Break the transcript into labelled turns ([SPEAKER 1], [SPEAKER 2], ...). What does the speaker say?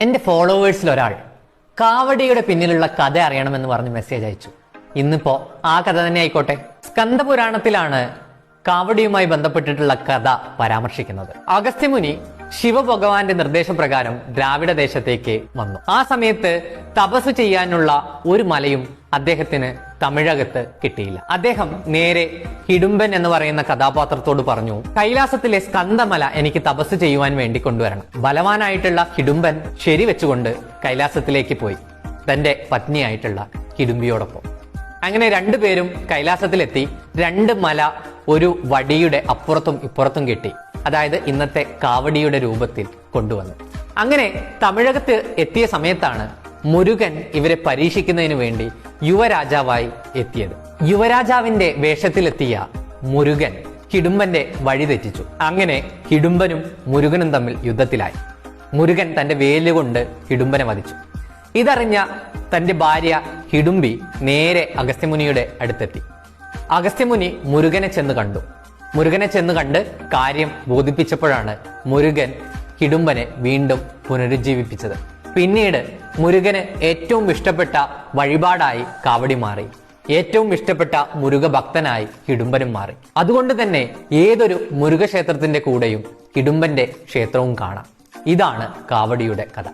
[SPEAKER 1] എന്റെ ഫോളോവേഴ്സിൽ ഒരാൾ കാവടിയുടെ പിന്നിലുള്ള കഥ അറിയണമെന്ന് പറഞ്ഞ് മെസ്സേജ് അയച്ചു. ഇന്നിപ്പോ ആ കഥ തന്നെ ആയിക്കോട്ടെ. സ്കന്ദപുരാണത്തിലാണ് കാവടിയുമായി ബന്ധപ്പെട്ടിട്ടുള്ള കഥ പരാമർശിക്കുന്നത്. അഗസ്ത്യമുനി ശിവഭഗവാന്റെ നിർദ്ദേശപ്രകാരം ദ്രാവിഡ ദേശത്തേക്ക് വന്നു. ആ സമയത്ത് തപസ് ചെയ്യാനുള്ള ഒരു മലയും അദ്ദേഹത്തിന് തമിഴകത്ത് കിട്ടിയില്ല. അദ്ദേഹം നേരെ ഹിഡുംബൻ എന്ന് പറയുന്ന കഥാപാത്രത്തോട് പറഞ്ഞു കൈലാസത്തിലെ സ്കന്ദമല എനിക്ക് തപസ് ചെയ്യുവാൻ വേണ്ടി കൊണ്ടുവരണം. ബലവാനായിട്ടുള്ള ഹിഡുംബൻ ശരി വെച്ചുകൊണ്ട് കൈലാസത്തിലേക്ക് പോയി തന്റെ പത്നിയായിട്ടുള്ള ഹിഡുംബിയോടൊപ്പം. അങ്ങനെ രണ്ടുപേരും കൈലാസത്തിലെത്തി. രണ്ട് മല ഒരു വടിയുടെ അപ്പുറത്തും ഇപ്പുറത്തും കെട്ടി അതായത് ഇന്നത്തെ കാവടിയുടെ രൂപത്തിൽ കൊണ്ടുവന്നു. അങ്ങനെ തമിഴകത്ത് എത്തിയ സമയത്താണ് മുരുകൻ ഇവരെ പരീക്ഷിക്കുന്നതിന് വേണ്ടി യുവരാജാവായി എത്തിയത്. യുവരാജാവിന്റെ വേഷത്തിലെത്തിയ മുരുകൻ കിടുംബന്റെ വഴി തെറ്റിച്ചു. അങ്ങനെ കിടുംബനും മുരുകനും തമ്മിൽ യുദ്ധത്തിലായി. മുരുകൻ തന്റെ വേലുകൊണ്ട് കിടുംബനെ വധിച്ചു. ഇതറിഞ്ഞ തന്റെ ഭാര്യ കിടുംബി നേരെ അഗസ്ത്യമുനിയുടെ അടുത്തെത്തി. അഗസ്ത്യമുനി മുരുകനെ ചെന്ന് കണ്ടു. മുരുകനെ ചെന്ന് കണ്ട് കാര്യം ബോധിപ്പിച്ചപ്പോഴാണ് മുരുകൻ കിടുംബനെ വീണ്ടും പുനരുജ്ജീവിപ്പിച്ചത്. പിന്നീട് മുരുകന് ഏറ്റവും ഇഷ്ടപ്പെട്ട വഴിപാടായി കാവടി മാറി. ഏറ്റവും ഇഷ്ടപ്പെട്ട മുരുക ഭക്തനായി കിടുംബനും മാറി. അതുകൊണ്ട് തന്നെ ഏതൊരു മുരുക ക്ഷേത്രത്തിന്റെ കൂടെയും കിടുംബന്റെ ക്ഷേത്രവും കാണാം. ഇതാണ് കാവടിയുടെ കഥ.